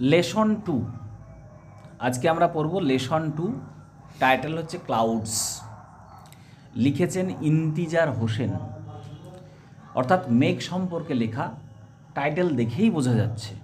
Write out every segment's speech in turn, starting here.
Lesson two আজকে আমরা পড়ব লেসন টু টাইটেল হচ্ছে ক্লাউডস লিখেছেন ইন্তিজার হোসেন। অর্থাৎ মেঘ সম্পর্কে লেখা টাইটেল দেখেই বোঝা যাচ্ছে।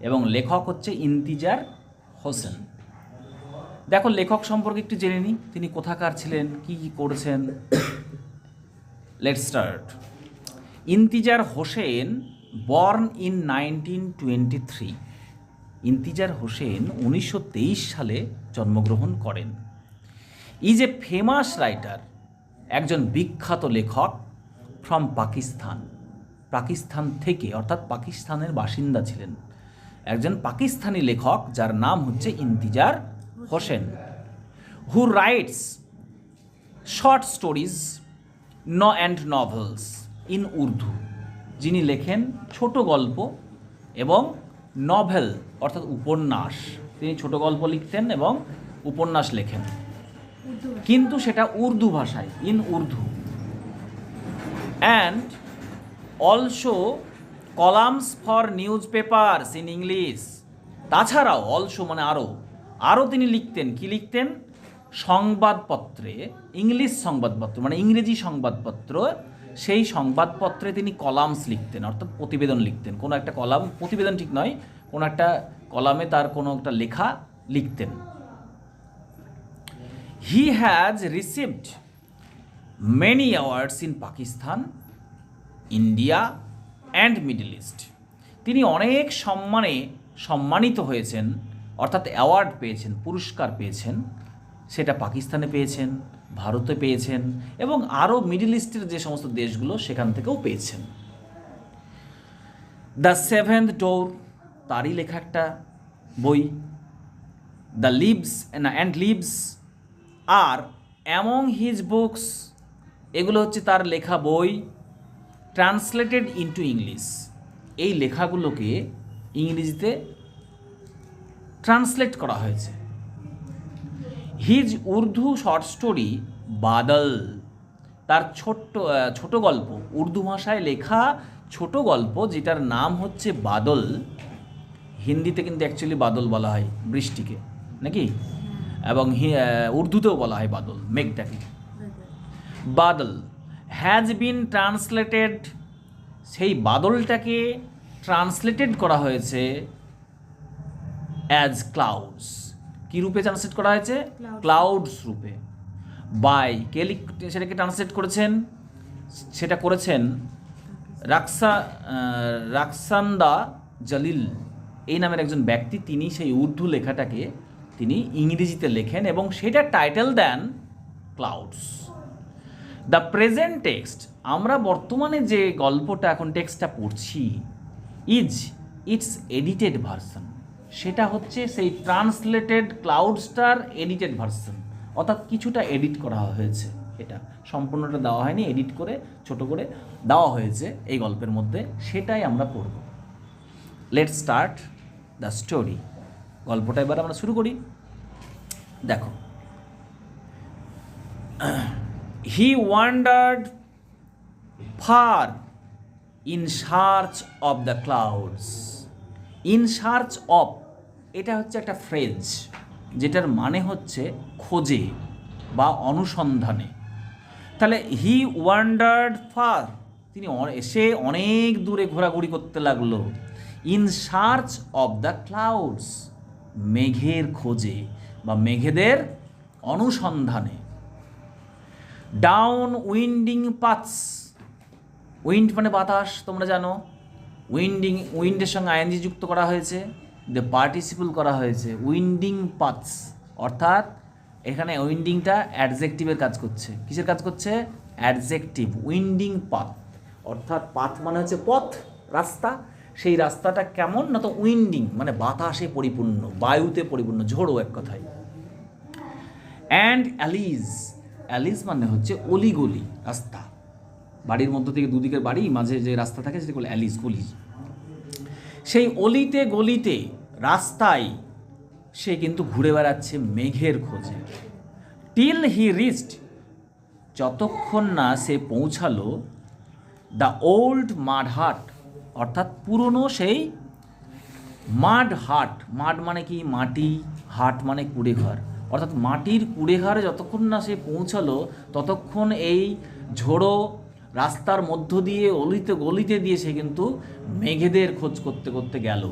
এবং লেখক হচ্ছে ইন্তিজার হোসেন। দেখো, লেখক সম্পর্কে একটু জেনে নিই। তিনি কোথাকার ছিলেন, কি কি করেছেন। Let start Intizar Hussain born in nineteen twenty three Intizar Hussain উনিশশো তেইশ সালে জন্মগ্রহণ করেন। ইজ এ ফেমাস রাইটার একজন বিখ্যাত লেখক ফ্রম পাকিস্তান পাকিস্তান থেকে, অর্থাৎ পাকিস্তানের বাসিন্দা ছিলেন। একজন পাকিস্তানি লেখক, যার নাম হচ্ছে Intizar Hussain who writes short stories ন অ্যান্ড নভেলস ইন উর্দু যিনি লেখেন ছোট গল্প এবং নভেল অর্থাৎ উপন্যাস। তিনি ছোট গল্প লিখতেন এবং উপন্যাস লেখেন। কিন্তু সেটা উর্দু ভাষায় in Urdu and also columns for newspapers in English তাছাড়াও অলসো মানে আরও আরও তিনি লিখতেন, কি লিখতেন? সংবাদপত্রে, ইংলিশ সংবাদপত্র মানে ইংরেজি সংবাদপত্র, সেই সংবাদপত্রে তিনি কলামস লিখতেন, অর্থাৎ প্রতিবেদন লিখতেন। কোনো একটা কলাম, প্রতিবেদন ঠিক নয়, কোনো একটা কলামে তার কোনো একটা লেখা লিখতেন। He has received many awards in Pakistan India and Middle East তিনি অনেক সম্মানে সম্মানিত হয়েছেন অর্থাৎ অ্যাওয়ার্ড পেয়েছেন, পুরস্কার পেয়েছেন, সেটা পাকিস্তানে পেয়েছেন, ভারতে পেয়েছেন এবং আরও মিডল ইস্টের যে সমস্ত দেশগুলো সেখান থেকেও পেয়েছেন। দ্য সেভেন্থ ডোর, তারই লেখা একটা বই। দ্য লিভস অ্যান্ড লিভস আর অ্যামং হিজ বুকস, এগুলো হচ্ছে তার লেখা বই, ট্রান্সলেটেড ইনটু ইংলিশ। এই লেখাগুলোকে ইংরেজিতে ট্রান্সলেট করা হয়েছে। His Urdu short story Badal, তার ছোট্ট ছোট গল্প। উর্দু ভাষায় লেখা ছোট গল্প, যেটার নাম হচ্ছে বাদল। হিন্দিতে কিন্তু অ্যাকচুয়ালি বাদল বলা হয় বৃষ্টিকে, নাকি? এবং উর্দুতেও বলা হয় বাদল, মেঘটাকে। বাদল হ্যাজ বিন ট্রান্সলেটেড সেই বাদলটাকে ট্রান্সলেটেড করা হয়েছে অ্যাজ ক্লাউডস কী রূপে ট্রান্সলেট করা হয়েছে? ক্লাউডস রূপে। বাই কে লিখ সেটাকে ট্রান্সলেট করেছেন? সেটা করেছেন রাক্সা রাক্সান্দা জলিল। এই নামের একজন ব্যক্তি তিনি সেই উর্দু লেখাটাকে তিনি ইংরেজিতে লেখেন এবং সেটা টাইটেল দেন ক্লাউডস দ্য প্রেজেন্ট টেক্সট আমরা বর্তমানে যে গল্পটা এখন টেক্সটটা পড়ছি ইজ ইটস এডিটেড ভার্সন সেটা হচ্ছে সেই ট্রান্সলেটেড ক্লাউডস্টার এডিটেড ভার্সন অর্থাৎ কিছুটা এডিট করা হয়েছে এটা। সম্পূর্ণটা দেওয়া হয়নি এডিট করে, ছোট করে দেওয়া হয়েছে এই গল্পের মধ্যে। সেটাই আমরা পড়ব। লেট স্টার্ট দ্য স্টোরি গল্পটা এবার আমরা শুরু করি। দেখো। He wandered far in search of the clouds in search of এটা হচ্ছে একটা ফ্রেজ, যেটার মানে হচ্ছে খোঁজে বা অনুসন্ধানে। তাহলে হি ওয়ান্ডার্ড ফার, তিনি অ- সে অনেক দূরে ঘোরাঘুরি করতে লাগল। In search of the clouds, মেঘের খোঁজে বা মেঘেদের অনুসন্ধানে। ডাউন উইন্ডিং পাথস, উইন্ড মানে বাতাস, তোমরা জানো। উইন্ডিং, উইন্ডের সঙ্গে আইএনজি যুক্ত করা হয়েছে। দ্য পার্টিসিপল করা হয়েছে উইন্ডিং পাথস অর্থাৎ এখানে উইন্ডিংটা অ্যাডজেক্টিভের কাজ করছে। কিসের কাজ করছে? অ্যাডজেক্টিভ উইন্ডিং পাথ অর্থাৎ পাথ মানে হচ্ছে পথ, রাস্তা। সেই রাস্তাটা কেমন না তো উইন্ডিং মানে বাতাসে পরিপূর্ণ, বায়ুতে পরিপূর্ণ, ঝোড়ো এক কথায়। অ্যান্ড অ্যালিজ অ্যালিজ মানে হচ্ছে অলিগলি রাস্তা। বাড়ির মধ্য থেকে দুদিকের বাড়ি, মাঝে যে রাস্তা থাকে সেটা বলে অ্যালিজ গলি। সেই অলিতে গলিতে রাস্তায় সে কিন্তু ঘুরে বেড়াচ্ছে মেঘের খোঁজে। টিল হি রিচড যতক্ষণ না সে পৌঁছালো দ্য ওল্ড মাড হাট অর্থাৎ পুরনো সেই মাড হাট মাড মানে কি? মাটি হাট মানে কুড়ে ঘর অর্থাৎ মাটির কুড়ে ঘরে যতক্ষণ না সে পৌঁছালো, ততক্ষণ এই ঝোড়ো রাস্তার মধ্য দিয়ে অলিতে গলিতে দিয়ে সে কিন্তু মেঘেদের খোঁজ করতে করতে গেল।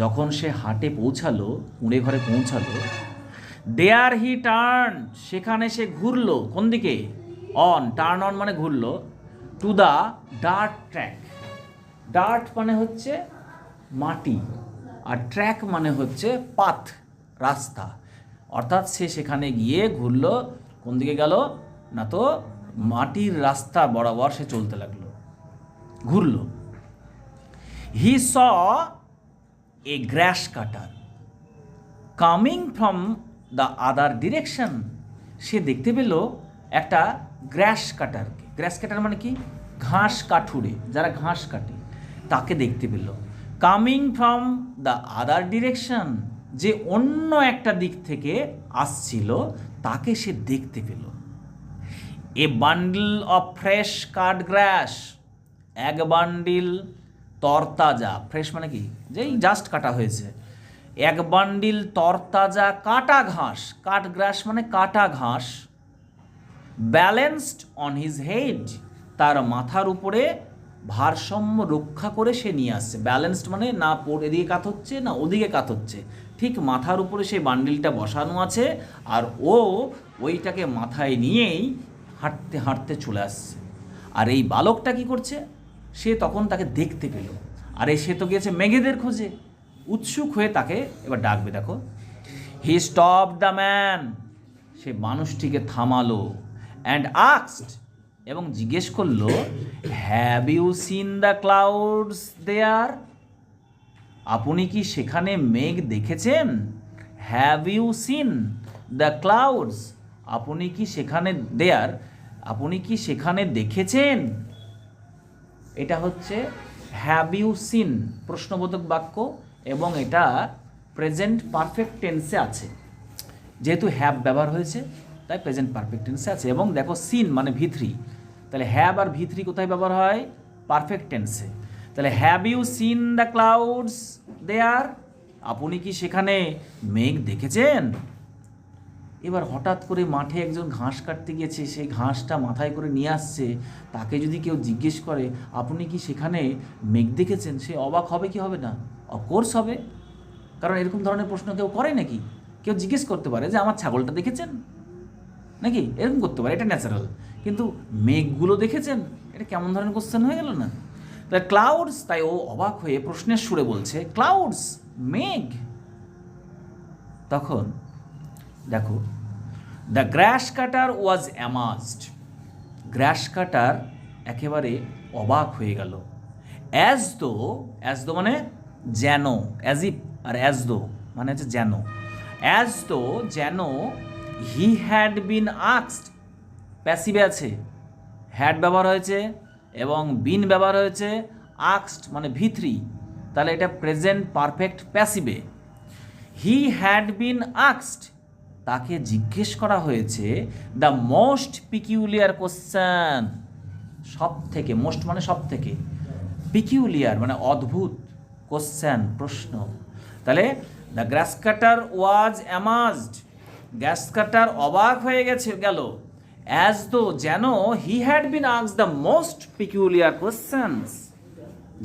যখন সে হাটে পৌঁছালো, কুঁড়ে ঘরে পৌঁছালো দেয়ার হি টার্ন সেখানে সে ঘুরলো। কোন দিকে? অন টার্ন অন মানে ঘুরলো। To the dirt track dirt মানে হচ্ছে মাটি, আর ট্র্যাক মানে হচ্ছে পাথ, রাস্তা। অর্থাৎ সে সেখানে গিয়ে ঘুরলো। কোন দিকে গেল? না তো মাটির রাস্তা বরাবর সে চলতে লাগল, ঘুরলো। He saw a grass cutter coming from the other direction সে দেখতে পেল একটা গ্র্যাশ কাটারকে গ্র্যাশ কাটার মানে কি? ঘাস কাঠুরে, যারা ঘাস কাটে, তাকে দেখতে পেল। Coming from the other direction যে অন্য একটা দিক থেকে আসছিল, তাকে সে দেখতে পেল। A bundle of fresh cut grass, এক বান্ডিল তরতাজা, ফ্রেশ মানে কি? যেই জাস্ট কাটা হয়েছে। এক বান্ডিল তরতাজা কাটা ঘাস কাট গ্রাস মানে কাটা ঘাস ব্যালেন্সড অন হিজ হেড তার মাথার উপরে ভারসাম্য রক্ষা করে সে নিয়ে আসছে। ব্যালেন্সড মানে না এদিকে কাত হচ্ছে, না ওদিকে কাত হচ্ছে। ঠিক মাথার উপরে সেই বান্ডিলটা বসানো আছে, আর ও ওইটাকে মাথায় নিয়েই হাঁটতে হাঁটতে চলে আসছে। আর এই বালকটা কি করছে? সে তখন তাকে দেখতে পেল। আরে সে তো গিয়েছে মেঘেদের খোঁজে। উৎসুক হয়ে তাকে এবার ডাকবে, দেখো। হি স্টপ দ্য ম্যান সে মানুষটিকে থামালো অ্যান্ড আক্সড এবং জিজ্ঞেস করল have you seen the clouds there আপনি কি সেখানে মেঘ দেখেছেন? Have you seen the clouds আপনি কি সেখানে দেয়ার আপনি কি সেখানে দেখেছেন? এটা হচ্ছে হ্যাভ ইউ সিন প্রশ্নবোধক বাক্য এবং এটা প্রেজেন্ট পারফেক্ট টেন্সে আছে। যেহেতু হ্যাভ ব্যবহার হয়েছে, তাই প্রেজেন্ট পারফেক্ট টেন্সে আছে। এবং দেখো সিন মানে ভিথ্রি তাহলে হ্যাভ আর ভিথ্রি কোথায় ব্যবহার হয়? পারফেক্ট টেন্সে। তাহলে have you seen the clouds there. আপনি কি সেখানে মেঘ দেখেছেন? এবার হঠাৎ করে মাঠে একজন ঘাস কাটতে গেছে সেই ঘাসটা মাথায় করে নিয়ে আসছে, তাকে যদি কেউ জিজ্ঞেস করে, আপনি কি সেখানে মেঘ দেখেছেন? সে অবাক হবে কি হবে না? অফকোর্স হবে। কারণ এরকম ধরনের প্রশ্ন কেউ করে নাকি? কেউ জিজ্ঞেস করতে পারে যে, আমার ছাগলটা দেখেছেন? নাকি? এরকম করতে পারে, এটা ন্যাচারাল কিন্তু মেঘগুলো দেখেছেন? এটা কেমন ধরনের কোশ্চেন হয়ে গেল না? তাই ক্লাউডস তাই ও অবাক হয়ে প্রশ্নের সুরে বলছে ক্লাউডস মেঘ! তখন দেখো দ্য গ্র্যাশ কাটার ওয়াজ অ্যামাজড গ্র্যাশ কাটার একেবারে অবাক হয়ে গেল। অ্যাজ দো অ্যাজ দো মানে যেন as if R as though মানে হচ্ছে যেন। অ্যাজ দো যেন হি হ্যাড বিন আক্সড প্যাসিভে আছে। হ্যাড ব্যবহার হয়েছে এবং বিন ব্যবহার হয়েছে আক্সড মানে ভিথ্রি তাহলে এটা প্রেজেন্ট পারফেক্ট প্যাসিভে হি হ্যাড বিন আক্সড তাকে জিজ্ঞেস করা হয়েছে দ্য মোস্ট পিকিউলিয়ার কোশ্চেন সব থেকে মোস্ট মানে সব থেকে পিকিউলিয়ার মানে অদ্ভুত কোশ্চেন প্রশ্ন। তাহলে the grass cutter was amazed grass cutter অবাক হয়ে গেছে, গেল। অ্যাজ দো যেন হি হ্যাড বিন আক্স দ্য মোস্ট পিকিউলিয়ার কোশ্চেন্স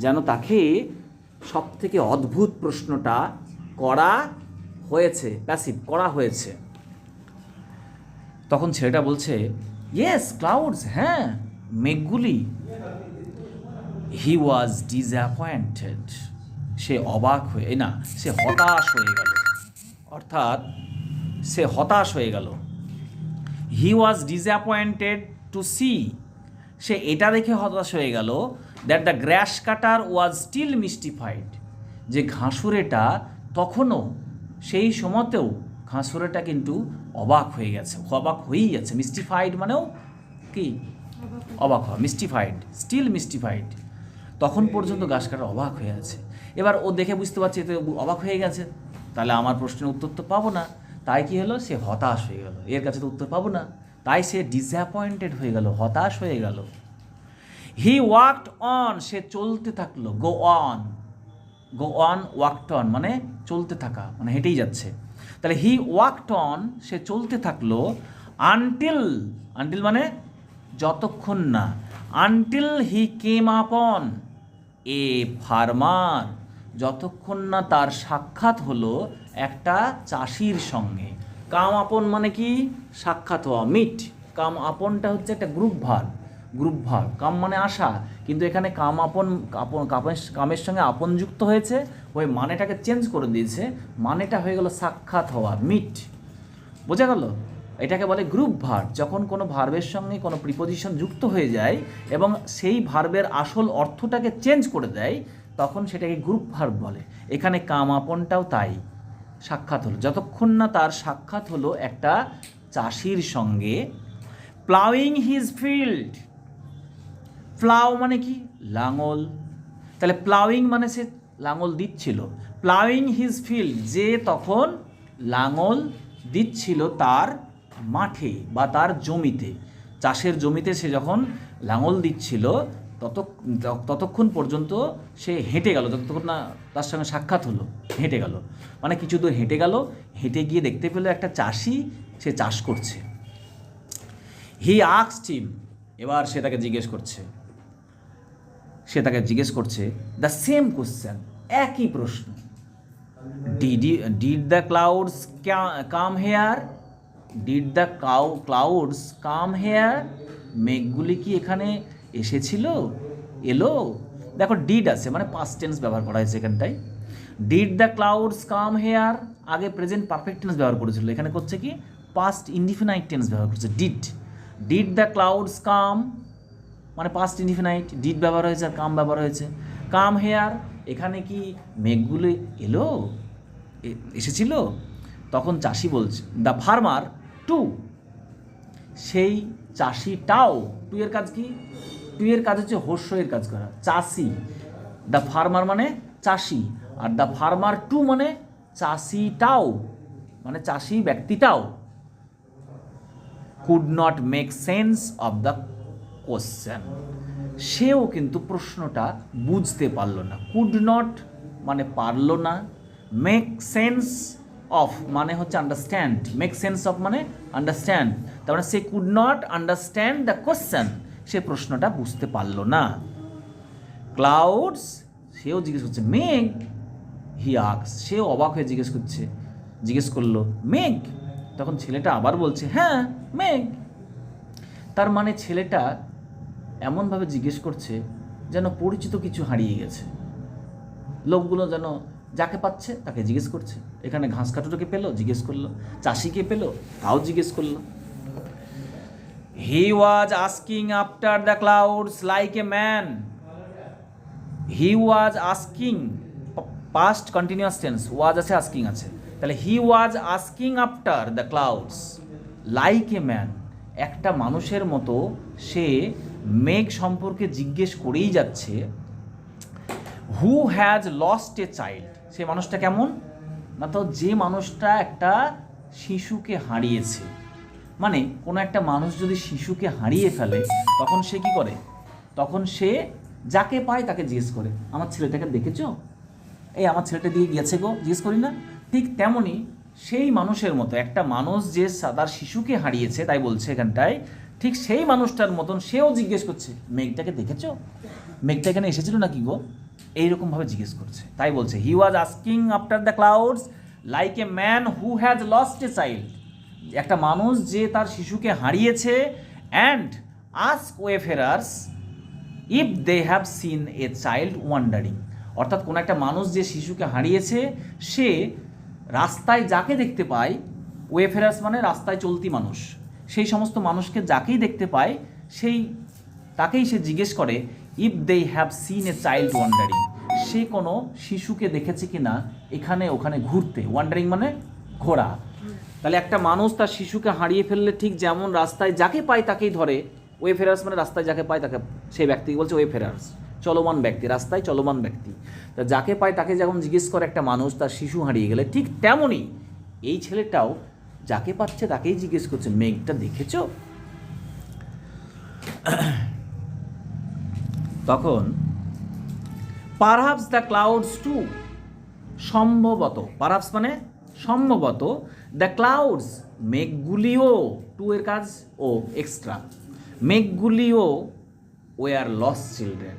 যেন তাকে সব থেকে অদ্ভুত প্রশ্নটা করা হয়েছে প্যাসিভ করা হয়েছে। তখন ছেলেটা বলছে ইয়েস ক্লাউডস হ্যাঁ মেঘগুলি। হি ওয়াজ ডিসঅ্যাপয়েন্টেড সে অবাক হয়ে না, সে হতাশ হয়ে গেল। অর্থাৎ, সে হতাশ হয়ে গেল। He was disappointed to see সে এটা দেখে হতাশ হয়ে গেল that the grass cutter was still mystified যে ঘাসুরেটা তখনও সেই সময়তেও ঘাসুরেটা কিন্তু অবাক হয়ে গেছে। অবাক হয়েই যাচ্ছে। মিস্টিফাইড মানেও কি? অবাক হওয়া। মিস্টিফাইড স্টিল মিস্টিফাইড তখন পর্যন্ত গাছ কাটা অবাক হয়ে আছে। এবার ও দেখে বুঝতে পারছে এতে অবাক হয়ে গেছে। তাহলে আমার প্রশ্নের উত্তর তো পাবো না। তাই কি হলো? সে হতাশ হয়ে গেল। এর কাছে তো উত্তর পাবো না। তাই সে ডিসঅ্যাপয়েন্টেড হয়ে গেল, হতাশ হয়ে গেল। হি ওয়াকড অন সে চলতে থাকল। Go on go on walked on মানে চলতে থাকা। মানে হেঁটেই যাচ্ছে। তাহলে হি ওয়াকড অন সে চলতে থাকল আনটিল আনটিল মানে যতক্ষণ না আনটিল হি কেম আপন এ ফার্মার যতক্ষণ না তার সাক্ষাৎ হলো একটা চাষির সঙ্গে। কাম আপন মানে কি? সাক্ষাৎ হওয়া মিট কাম আপনটা হচ্ছে একটা গ্রুপ ভার গ্রুপ ভার কাম মানে আশা। কিন্তু এখানে কাম আপন কামের সঙ্গে আপন যুক্ত হয়েছে, ওই মানেটাকে চেঞ্জ করে দিয়েছে। মানেটা হয়ে গেল সাক্ষাৎ হওয়া মিট। বোঝা গেল? এটাকে বলে গ্রুপ ভার যখন কোনো ভার্বের সঙ্গে কোনো প্রিপোজিশন যুক্ত হয়ে যায় এবং সেই ভার্বের আসল অর্থটাকে চেঞ্জ করে দেয়, তখন সেটাকে গ্রুপ ভার্ব বলে। এখানে কাম আপনটাও তাই। সাক্ষাৎ হলো। যতক্ষণ না তার সাক্ষাৎ হলো একটা চাষির সঙ্গে প্লাউইং হিজ ফিল্ড প্লাউ মানে কি? লাঙল। তাহলে প্লাউইং মানে সে লাঙল দিচ্ছিল। প্লাউইং হিজ ফিল্ড, যে তখন লাঙল দিচ্ছিল তার মাঠে বা তার জমিতে। চাষের জমিতে সে যখন লাঙল দিচ্ছিল, তত, ততক্ষণ পর্যন্ত সে হেঁটে গেল। যতক্ষণ না তার সঙ্গে সাক্ষাৎ হলো, হেঁটে গেল। মানে কিছু দূর হেঁটে গেল, হেঁটে গিয়ে দেখতে পেল একটা চাষি সে চাষ করছে। হি আক্সড হিম এবার সে তাকে জিজ্ঞেস করছে সে তাকে জিজ্ঞেস করছে দ্য সেম কোশ্চেন একই প্রশ্ন। Did did the clouds come here did the cow clouds come here মেঘগুলি কি এখানে এসেছিল? এলো? দেখো ডিড আছে মানে পাস্ট টেন্স ব্যবহার করা হয়েছে এখানটায়। Did the clouds come here আগে প্রেজেন্ট পারফেক্ট টেন্স ব্যবহার করেছিল। এখানে করছে কি? পাস্ট ইনডিফিনাইট টেন্স ব্যবহার করছে। Did did the clouds come মানে পাস্ট ইনডিফিনাইট ডিড ব্যবহার হয়েছে আর কাম ব্যবহার হয়েছে। কাম হেয়ার, এখানে কি মেঘগুলো এলো? এসেছিল? তখন চাষি বলছে দ্য ফার্মার টু সেই চাষিটাও টু এর কাজ কি? টু এর কাজ হচ্ছে হর্ষের কাজ করা, চাষি। দ্য ফার্মার মানে চাষি আর দ্য ফার্মার টু মানে চাষিটাও মানে চাষি ব্যক্তিটাও। Could not make sense of the question. সেও কিন্তু প্রশ্নটা বুঝতে পারল না। কুড নট মানে পারল না। মেক সেন্স অফ মানে হচ্ছে আন্ডারস্ট্যান্ড। মেক সেন্স অফ মানে আন্ডারস্ট্যান্ড। তার মানে সে could not understand the question. সে প্রশ্নটা বুঝতে পারল না। ক্লাউডস, সেও জিজ্ঞেস করছে, মেঘ? হি আক্স, সেও অবাক হয়ে জিজ্ঞেস করছে, জিজ্ঞেস করল, মেঘ? তখন ছেলেটা আবার বলছে হ্যাঁ মেঘ। তার মানে ছেলেটা এমনভাবে জিজ্ঞেস করছে যেন পরিচিত কিছু হারিয়ে গেছে। লোকগুলো যেন যাকে পাচ্ছে তাকে জিজ্ঞেস করছে। এখানে ঘাস কাটুটাকে পেল, জিজ্ঞেস করল, চাষিকে পেল, তাও জিজ্ঞেস করল। He was asking after the clouds like a man he was asking past continuous tense was আছে আস্কিং আছে। তাহলে he was asking after the clouds like a man একটা মানুষের মতো সে মেঘ সম্পর্কে জিজ্ঞেস করেই যাচ্ছে who has lost a child সে মানুষটা কেমন? না তো যে মানুষটা একটা শিশুকে হারিয়েছে। মানে কোনো একটা মানুষ যদি শিশুকে হারিয়ে ফেলে, তখন সে কি করে? তখন সে যাকে পায় তাকে জিজ্ঞেস করে, আমার ছেলেটাকে দেখেছ? এই আমার ছেলেটা দিয়ে গেছে গো, জিজ্ঞেস করি না? ঠিক তেমনই সেই মানুষের মতো একটা মানুষ যে তার শিশুকে হারিয়েছে, তাই বলছে এখানটায় ঠিক সেই মানুষটার মতন সেও জিজ্ঞেস করছে, মেঘটাকে দেখেছ? মেঘটা এখানে এসেছিল নাকি গো? এইরকমভাবে জিজ্ঞেস করছে। তাই বলছে he was asking after the clouds like a man who has lost a child একটা মানুষ যে তার শিশুকে হারিয়েছে and ask wayfarers if they have seen a child wandering অর্থাৎ কোনো একটা মানুষ যে শিশুকে হারিয়েছে, সে রাস্তায় যাকে দেখতে পায় ওয়েফেরার্স মানে রাস্তায় চলতি মানুষ। সেই সমস্ত মানুষকে যাকেই দেখতে পায়, সেই, তাকেই সে জিজ্ঞেস করে if they have seen a child wandering সে কোনো শিশুকে দেখেছে কি না এখানে, ওখানে ঘুরতে। ওয়ান্ডারিং মানে ঘোরা। তাহলে একটা মানুষ তার শিশুকে হারিয়ে ফেললে ঠিক যেমন রাস্তায় যাকে পায় তাকেই ধরে। ওয়ে ফেরার্স মানে রাস্তায় যাকে পায় তাকে সেই ব্যক্তিকে বলছে ওয়ে ফেরার্স চলমান ব্যক্তি, রাস্তায় চলমান ব্যক্তি। তা যাকে পায় তাকে যখন জিজ্ঞেস করে একটা মানুষ, তার শিশু হারিয়ে গেলে ঠিক তেমনই এই ছেলেটাও যাকে পাচ্ছে তাকেই জিজ্ঞেস করছে, মেঘটা দেখেছ? তখন পারহাপস দ্য ক্লাউডস টু সম্ভবত পারহাপস মানে সম্ভবত দ্য ক্লাউডস মেঘগুলিও টু এর কাজ, ও এক্সট্রা মেঘগুলিও ওয়ার লস চিলড্রেন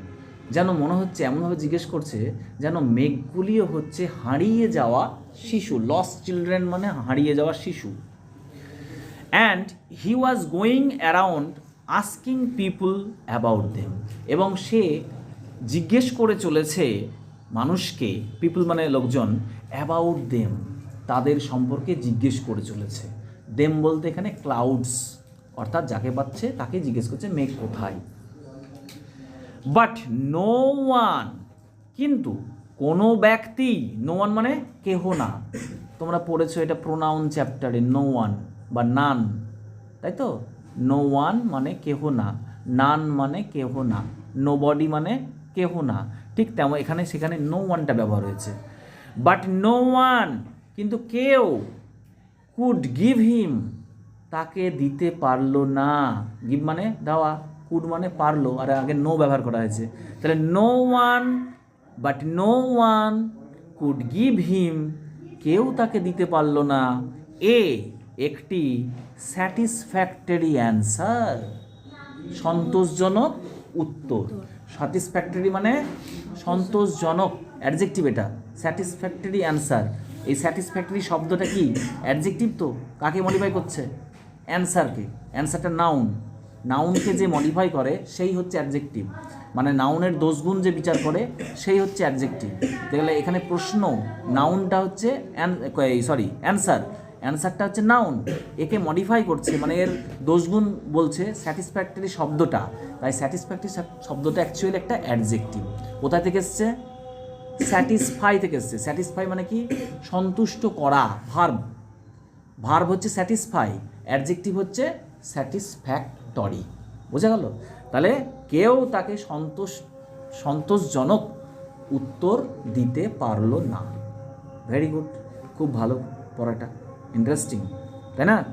যেন মনে হচ্ছে এমনভাবে জিজ্ঞেস করছে যেন মেঘগুলিও হচ্ছে হারিয়ে যাওয়া শিশু লস চিলড্রেন মানে হারিয়ে যাওয়া শিশু। And he was going around asking people about them এবং সে জিজ্ঞেস করে চলেছে মানুষকে পিপুল মানে লোকজন অ্যাবাউট দেম তাদের সম্পর্কে জিজ্ঞেস করে চলেছে। দেম বলতে এখানে ক্লাউডস অর্থাৎ যাকে পাচ্ছে তাকে জিজ্ঞেস করছে মেঘ কোথায়। বাট নো ওয়ান কিন্তু কোনো ব্যক্তি নো ওয়ান মানে কেহ না। তোমরা পড়েছো এটা প্রোনাউন চ্যাপ্টারে নো ওয়ান বা নান তাই তো? নো ওয়ান মানে কেহ না নান মানে কেহ না নো বডি মানে কেহ না। ঠিক তেমন এখানে সেখানে নো ওয়ানটা ব্যবহার হয়েছে। বাট নো ওয়ান কিন্তু কেউ কুড গিভ হিম তাকে দিতে পারল না। গিভ মানে দেওয়া। কুড মানে পারল, আর আগে নো ব্যবহার করা হয়েছে। তাহলে no one but no one could give him কেউ তাকে দিতে পারল না। এ একটি স্যাটিসফ্যাক্টরি অ্যান্সার সন্তোষজনক উত্তর। স্যাটিসফ্যাক্টরি মানে সন্তোষজনক অ্যাডজেক্টিভ এটা। স্যাটিসফ্যাক্টরি অ্যান্সার এই স্যাটিসফ্যাক্টরি শব্দটা কি? অ্যাডজেক্টিভ তো? কাকে মডিফাই করছে? অ্যান্সারকে অ্যান্সারটা নাউন নাউনকে যে মডিফাই করে, সেই হচ্ছে অ্যাডজেক্টিভ মানে নাউনের দোষগুণ যে বিচার করে, সেই হচ্ছে অ্যাডজেক্টিভ তাহলে এখানে প্রশ্ন, নাউনটা হচ্ছে সরি অ্যান্সার অ্যান্সারটা হচ্ছে নাউন একে মডিফাই করছে মানে এর দোষগুণ বলছে স্যাটিসফ্যাক্টরি শব্দটা। তাই স্যাটিসফ্যাক্টরি শব্দটা অ্যাকচুয়ালি একটা অ্যাডজেক্টিভ কোথা থেকে এসছে? স্যাটিসফাই থেকে এসছে। স্যাটিসফাই মানে কি? সন্তুষ্ট করা ভার্ব ভার্ব হচ্ছে স্যাটিসফাই অ্যাডজেক্টিভ হচ্ছে স্যাটিসফ্যাক্টরি বোঝা গেল? তাহলে কেউ তাকে সন্তোষ, সন্তোষজনক উত্তর দিতে পারল না। ভেরি গুড খুব ভালো, পড়াটা। ইন্টারেস্টিং তাই না?